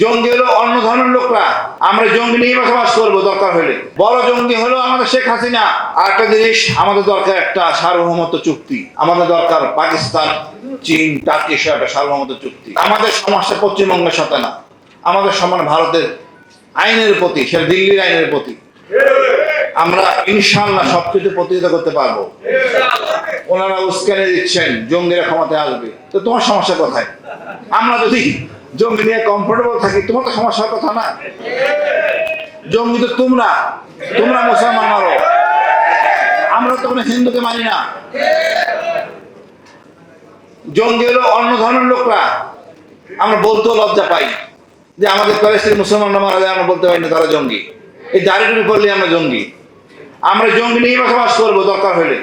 জঙ্গি হলো অন্য ধরনের লোকরা। আমরা জঙ্গি নিয়ে বসবাস করব, দরকার হলে। বড় জঙ্গি হলো আমাদের শেখ হাসিনা। আর একটা জিনিস, আমাদের দরকার একটা সার্বভৌমত্ব চুক্তি। আমাদের দরকার পাকিস্তান, চীন, টার্কি সহ একটা সার্বভৌমত্ব চুক্তি। আমাদের সমস্যা পশ্চিমবঙ্গের সাথে না। আমাদের সমান ভারতের আইনের প্রতি সেটা দিল্লির আইনের প্রতি। আমরা ইনশাল্লাহ সবকিছু প্রতিহত করতে পারব। ওনারা উস্কানি দিচ্ছেন, জঙ্গিরা ক্ষমতায় আসবে। তো তোমার সমস্যা কোথায়? আমরা যদি জঙ্গি নিয়ে কমফোর্টেবল থাকি, তোমার তো সমস্যার কথা না? জঙ্গি তো তোমরা তোমরা মুসলমান মারো। আমরা তো কোনো হিন্দুকে মানি না। জঙ্গি হলো অন্য ধরনের লোকরা। আমরা বলতেও লজ্জা পাই যে আমাদের প্যালেস্টিন মুসলমানরা মারা যায়, আমরা বলতে পারি না তারা জঙ্গি। এই দাড়িটুকু করলে আমরা জঙ্গি। আমরা জঙ্গি নিয়ে বসবাস করব, দরকার হলে।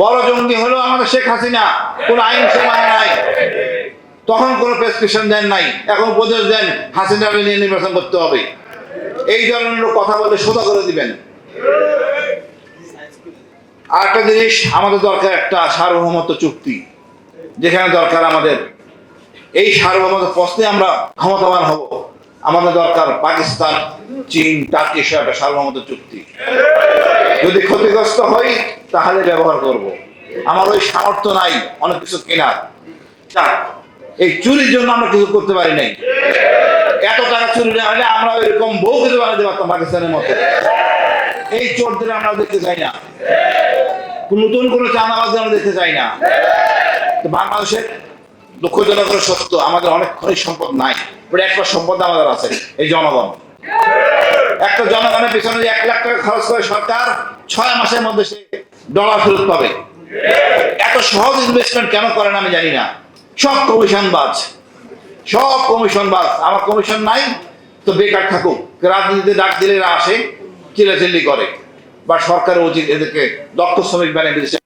বড় জঙ্গি হলো আমাদের শেখ হাসিনা। কোন আইন সে মানে নাই। তখন কোনো প্রেসক্রিপশন দেন নাই। এখন উপদেশ দেন হাসিনা নিয়ে নির্বাচন করতে হবে। এই ধরনের কথা বলে সোজা করে দিবেন। আর একটা জিনিস, আমাদের দরকার একটা সার্বভৌমত্ব চুক্তি। যেখানে দরকার আমাদের। এই সার্বভৌমত্ব প্রশ্নে আমরা ক্ষমতাবান হব। আমাদের দরকার পাকিস্তান, চীন, টার্কি সহ একটা সার্বভৌমত্ব চুক্তি। যদি ক্ষতিগ্রস্ত হই, তাহলে ব্যবহার করব। আমার ওই সামর্থ্য নাই, অনেক কিছু কেনার। এই চুরির জন্য আমরা কিছু করতে পারি নাই। এত টাকা চুরি না হলে আমরা এরকম বহু কিছু বানাতে পারতাম পাকিস্তানের মতো। এই চোরদের আমরা দেখতে চাই না। নতুন কোনো চাঁদাবাজ আমরা দেখতে চাই না। তো বাংলাদেশের দুঃখজনক সত্য, আমাদের অনেক খনিজ সম্পদ নাই। একটা সম্পদ আমাদের আছে, এই জনগণ। একটা জনগণের পিছনে এক লাখ টাকা খরচ করে সরকার, ছয় মাসের মধ্যে সে ডলার ফেরত পাবে। এত সহজ ইনভেস্টমেন্ট কেন করেন আমি জানি না। সব কমিশন বাজ। সব কমিশন বাজ। আমার কমিশন নাই, তো বেকার থাকুক। রাজনীতিতে ডাক দিলে এরা আসে, চিল্লাচিল্লি করে। বা সরকারের উচিত এদেরকে দক্ষ শ্রমিক বানিয়ে বিদেশে